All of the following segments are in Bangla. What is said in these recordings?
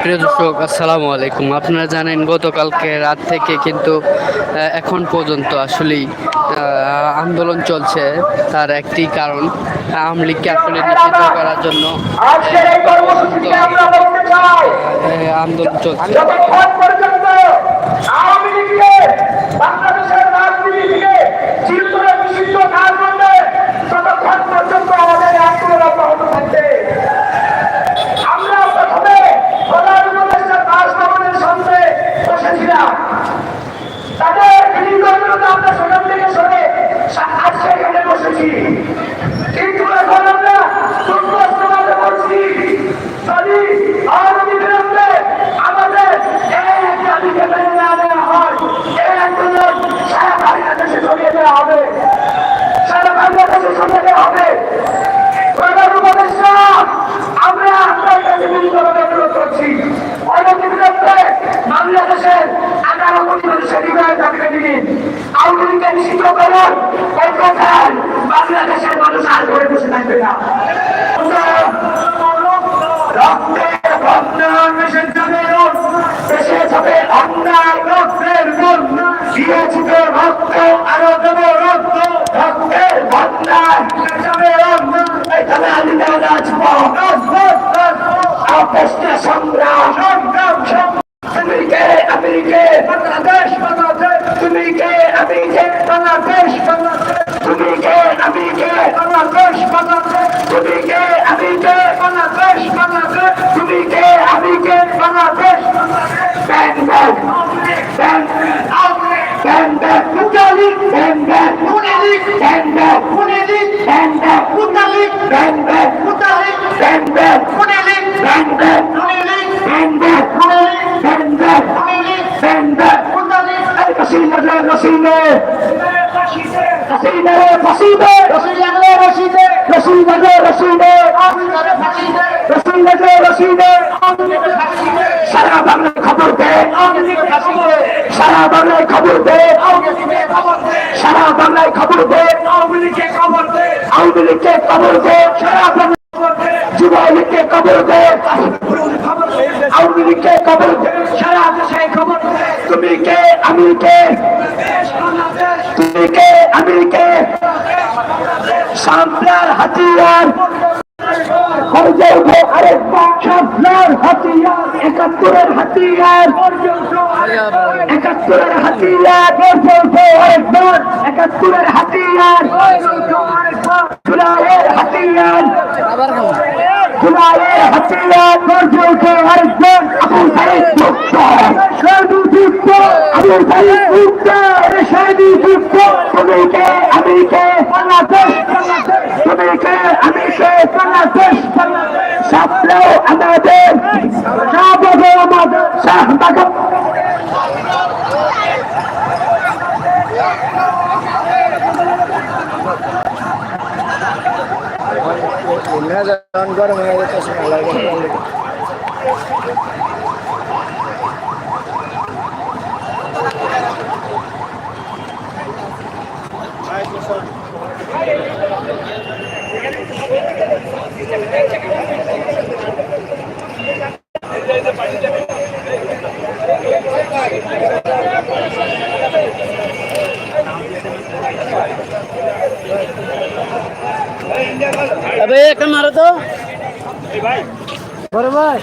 প্রিয় দর্শক আসসালামু আলাইকুম। আপনারা জানেন গতকালকে রাত থেকে কিন্তু এখন পর্যন্ত আসলেই আন্দোলন চলছে তার একটি কারণ আওয়ামী লীগকে আসলে নিষিদ্ধ করার জন্য আন্দোলন চলছে। হবে। সারা বাংলাদেশের সঙ্গে হবে। দিয়েছিলে রক্ত আরও দেব রক্ত রক্তের বন্যায় এখানে আমি রাজপথ সংগ্রাম কাশিনা রে কাশিনা কাশিনা রে কাশিনা কাশিনা রে কাশিনা কাশিনা রে কাশিনা সারা বাংলায় খবর দে সারা বাংলায় খবর দে সারা বাংলায় খবর দে আওয়ামী লীগকে খবর দে আওয়ামী লীগকে খবর দে সারা বাংলায় যুব লীগকে খবর দে আওয়ামী লীগকে খবর দে সারা দেশে খবর দে তুমি কে? আমি কে? তুমি কে? আমি কে সামলার হাতিয়ার হয়ে উঠে আরেকবার সামলার হাতিয়ার একাত্তরের হাতিয়ার একাত্তরের হাতিয়ার গর্জে উঠে আরেকবার একাত্তরের হাতিয়ার জুলাইয়ের হাতিয়ার জুলাইয়ের হাতিয়ার গর্জে উঠে আরেকবার আবু সাইদ সাপলেও আমাদের সাবগো আমাদের সাহবাগো গরম হয়ে গেছে अबे एक मारो तो भाई बड़े भाई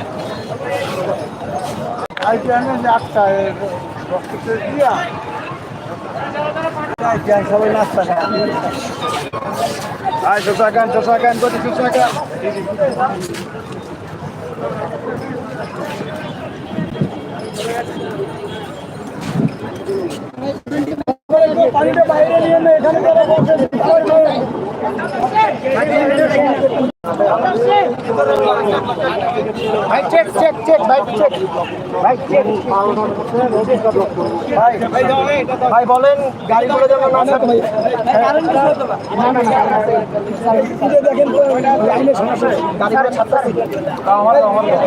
आई जाने नाश्ता है डॉक्टर से दिया आई जान सब नाश्ता है আয় চোষা খান চোষা খান কত চোষা খান পানিটা বাইরে নিয়ে এখানে চেক চেক ভাই চেক ভাই চেক ভাই ভাই বলেন গাড়িগুলো যেন না থাকে না দেখেন গাড়িগুলো ছাড়তে আমার আমার করছে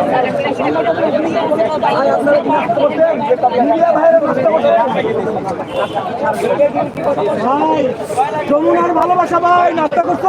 ভাই, যমুনার ভালোবাসা, ভাই নাস্তা করছেন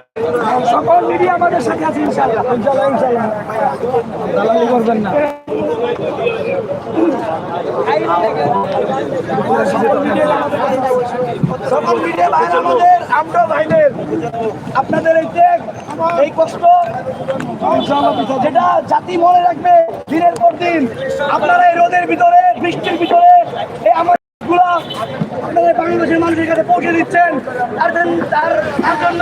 সকল মিডিয়া আমাদের সাথে আছে ইনশাল্লাহ ইনশাল্লাহ ইনশাল্লাহ দালালি করবেন না। সকল মিডিয়া ভাইয়ের আমাদের, আমরা ভাইদের। আপনাদের এই ত্যাগ এই কষ্ট যেটা জাতি মনে রাখবে দিনের পর দিন, আপনারা এই রোদের ভিতরে, বৃষ্টির ভিতরে, এই আমার আপনাদের বাংলাদেশের মানুষের কাছে পৌঁছে দিচ্ছেন। তার জন্য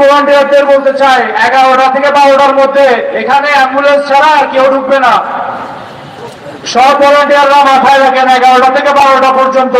ভলান্টিয়ারদের বলতে চাই, এগারোটা থেকে বারোটার মধ্যে এখানে অ্যাম্বুলেন্স ছাড়া আর কেউ ঢুকবে না। সব ভলান্টিয়াররা মাথায় রাখেন, এগারোটা থেকে বারোটা পর্যন্ত।